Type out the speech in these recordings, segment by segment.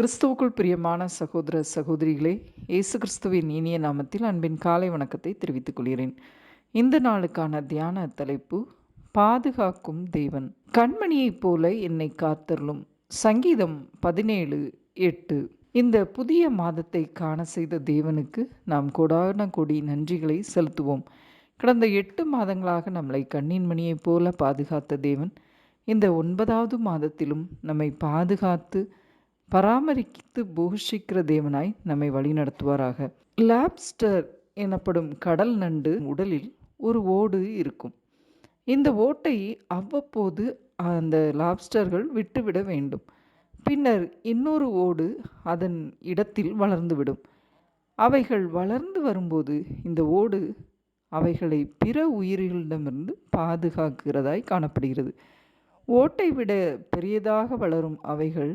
கிறிஸ்துவுக்குள் பிரியமான சகோதர சகோதரிகளே இயேசு கிறிஸ்துவின் இனிய நாமத்தில் அன்பின் காலை வணக்கத்தை தெரிவித்துக் கொள்கிறேன். இந்த நாளுக்கான தியான தலைப்பு பாதுகாக்கும் தேவன். கண்மணியைப் போல என்னை காத்தருளும். சங்கீதம் பதினேழு எட்டு. இந்த புதிய மாதத்தை காண செய்த தேவனுக்கு நாம் கொடான கொடி நன்றிகளை செலுத்துவோம். கடந்த எட்டு மாதங்களாக நம்மளை கண்ணின் மணியைப் போல பாதுகாத்த தேவன் இந்த ஒன்பதாவது மாதத்திலும் நம்மை பாதுகாத்து பராமரித்து போஷிக்கிற தேவனாய் நம்மை வழிநடத்துவாராக. லாப்ஸ்டர் எனப்படும் கடல் நண்டு உடலில் ஒரு ஓடு இருக்கும். இந்த ஓட்டை அவ்வப்போது அந்த லாப்ஸ்டர்கள் விட்டுவிட வேண்டும். பின்னர் இன்னொரு ஓடு அதன் இடத்தில் வளர்ந்துவிடும். அவைகள் வளர்ந்து வரும்போது இந்த ஓடு அவைகளை பிற உயிரிகளிடமிருந்து பாதுகாக்கிறதாய் காணப்படுகிறது. ஓட்டை விட பெரியதாக வளரும் அவைகள்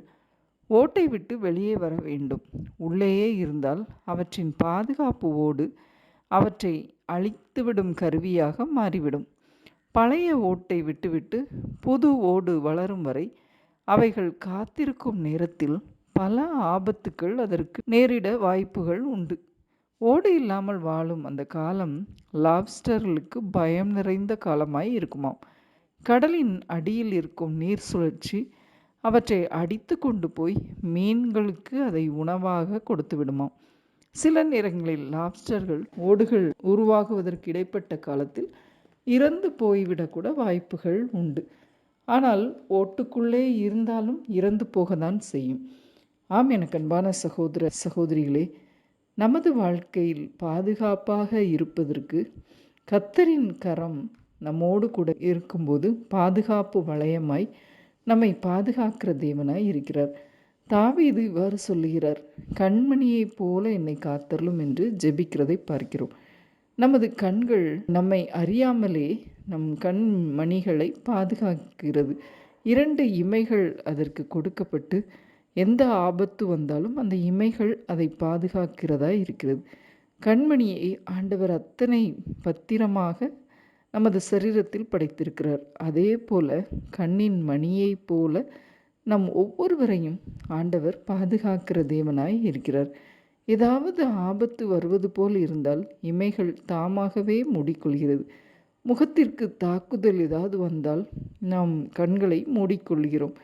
ஓட்டை விட்டு வெளியே வர வேண்டும். உள்ளேயே இருந்தால் அவற்றின் பாதுகாப்பு ஓடு அவற்றை அழித்துவிடும் கருவியாக மாறிவிடும். பழைய ஓட்டை விட்டுவிட்டு புது ஓடு வளரும் வரை அவைகள் காத்திருக்கும் நேரத்தில் பல ஆபத்துக்கள் அதற்கு நேரிட வாய்ப்புகள் உண்டு. ஓடு இல்லாமல் வாழும் அந்த காலம் லாப்ஸ்டர்களுக்கு பயம் நிறைந்த காலமாய் இருக்குமாம். கடலின் அடியில் இருக்கும் நீர் சுழற்சி அவற்றை அடித்து கொண்டு போய் மீன்களுக்கு அதை உணவாக கொடுத்து விடுமாம். சில நேரங்களில் லாப்ஸ்டர்கள் ஓடுகள் உருவாகுவதற்கு இடைப்பட்ட காலத்தில் இறந்து போய்விடக்கூட வாய்ப்புகள் உண்டு. ஆனால் ஓட்டுக்குள்ளே இருந்தாலும் இறந்து போகத்தான் செய்யும். ஆம் எனக்கு அன்பான சகோதர சகோதரிகளே நமது வாழ்க்கையில் பாதுகாப்பாக இருப்பதற்கு கத்தரின் கரம் நம்மோடு கூட இருக்கும்போது பாதுகாப்பு வளையமாய் நம்மை பாதுகாக்கிற தேவனாய் இருக்கிறார். தாவீது இவ்வாறு சொல்லுகிறார் கண்மணியைப் போல என்னை காத்தரலும் என்று ஜெபிக்கிறதை பார்க்கிறோம். நமது கண்கள் நம்மை அறியாமலே நம் கண்மணிகளை பாதுகாக்கிறது. இரண்டு இமைகள் அதற்கு கொடுக்கப்பட்டு எந்த ஆபத்து வந்தாலும் அந்த இமைகள் அதை பாதுகாக்கிறதா இருக்கிறது. கண்மணியை ஆண்டவர் அத்தனை பத்திரமாக நமது சரீரத்தில் படைத்திருக்கிறார். அதே போல கண்ணின் மணியைப் போல நம் ஒவ்வொருவரையும் ஆண்டவர் பாதுகாக்கிற தேவனாய் இருக்கிறார். ஏதாவது ஆபத்து வருவது போல் இருந்தால் இமைகள் தாமாகவே மூடிக்கொள்கிறது. முகத்திற்கு தாக்குதல் ஏதாவது வந்தால் நாம் கண்களை மூடிக்கொள்கிறோம்.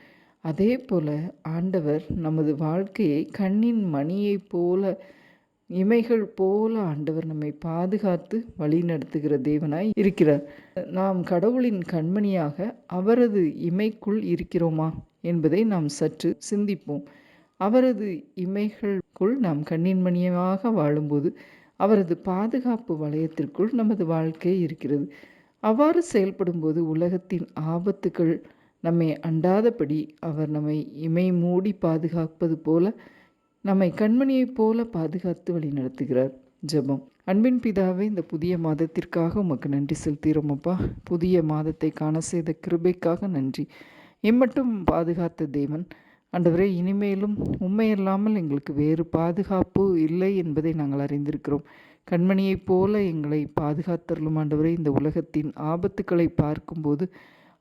அதே போல ஆண்டவர் நமது வாழ்க்கையை கண்ணின் மணியைப் போல இமைகள் போல ஆண்டவர் நம்மை பாதுகாத்து வழி நடத்துகிற தேவனாய் இருக்கிறார். நாம் கடவுளின் கண்மணியாக அவரது இமைக்குள் இருக்கிறோமா என்பதை நாம் சற்று சிந்திப்போம். அவரது இமைகளுக்குள் நாம் கண்ணின் மணியமாக வாழும்போது அவரது பாதுகாப்பு வளையத்திற்குள் நமது வாழ்க்கை இருக்கிறது. அவ்வாறு செயல்படும்போது உலகத்தின் ஆபத்துக்கள் நம்மை அண்டாதபடி அவர் நம்மை இமை மூடி பாதுகாப்பது போல நம்மை கண்மணியைப் போல பாதுகாத்து வழி நடத்துகிறார் ஜெபம். அன்பின் பிதாவே இந்த புதிய மாதத்திற்காக உமக்கு நன்றி செலுத்துகிறோம் புதிய மாதத்தை காண செய்த கிருபைக்காக நன்றி. இம்மட்டும் பாதுகாத்த தேவன். அண்டவரே இனிமேலும் உண்மையில்லாமல் எங்களுக்கு வேறு பாதுகாப்பு இல்லை என்பதை நாங்கள் அறிந்திருக்கிறோம். கண்மணியைப் போல எங்களை பாதுகாத்தருளும் ஆண்டவரே இந்த உலகத்தின் ஆபத்துக்களை பார்க்கும்போது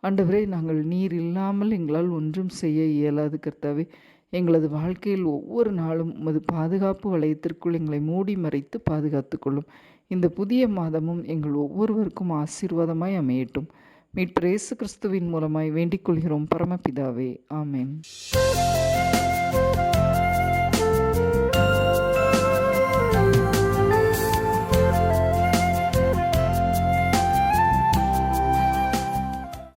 ஆண்டவரே நாங்கள் நீர் இல்லாமல் எங்களால் ஒன்றும் செய்ய இயலாது கர்த்தாவே. எங்களது வாழ்க்கையில் ஒவ்வொரு நாளும் உமது பாதுகாப்பு வளையத்திற்குள் எங்களை மூடி மறைத்து பாதுகாத்து கொள்ளும். இந்த புதிய மாதமும் எங்கள் ஒவ்வொருவருக்கும் ஆசீர்வாதமாய் அமையட்டும். மீட்பு இயேசு கிறிஸ்துவின் மூலமாய் வேண்டிக் கொள்கிறோம் பரமபிதாவே. ஆமேன்.